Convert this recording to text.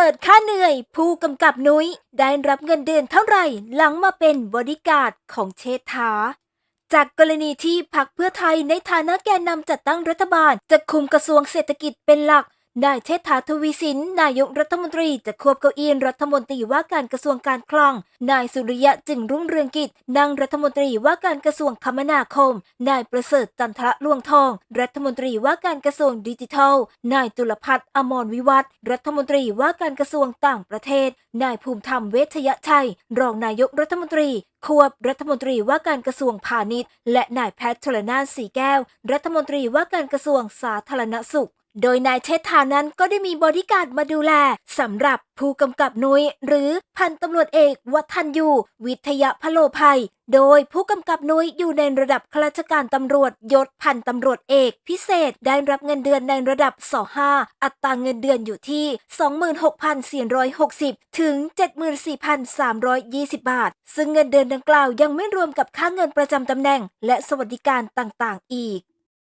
ปิดค่าเหนื่อย ผู้กำกับนุ้ยได้รับเงินเดือนเท่าไหร่หลังมาเป็นบริการของเชษฐา จากกรณีที่พักเพื่อไทยในฐานะแกนนำจัดตั้งรัฐบาล จะคุมกระทรวงเศรษฐกิจเป็นหลัก นายเชษฐาทวีสิน นายกรัฐมนตรีจะควบเก้าอี้รัฐมนตรีว่าการกระทรวงการคลัง นายสุริยะจึงรุ่งเรืองกิจนั่งรัฐมนตรีว่าการกระทรวงคมนาคม นายประเสริฐจันทระลวงทอง รัฐมนตรีว่าการกระทรวงดิจิทัล นายตุลพัฒน์อมรวิวัฒน์รัฐมนตรีว่าการกระทรวงต่างประเทศ นายภูมิธรรมเวชยชัย รองนายกรัฐมนตรี ควบรัฐมนตรีว่าการกระทรวงพาณิชย์ และนายแพทย์ชลนานสีแก้ว รัฐมนตรีว่าการกระทรวงสาธารณสุข โดยนายเชษฐานั้นก็ได้มีบอดี้การมาดูแลสำหรับผู้กำกับนุ้ยหรือพันตำรวจเอกวัฒนยูวิทยาพโลภัย โดยผู้กำกับนุ้ยอยู่ในระดับข้าราชการตำรวจยศพันตำรวจเอกพิเศษได้รับเงินเดือนในระดับส5อัตราเงินเดือนอยู่ที่ 26,460 ถึง 74,320 บาท ซึ่งเงินเดือนดังกล่าวยังไม่รวมกับค่าเงินประจำตำแหน่ง และสวัสดิการต่างๆ อีก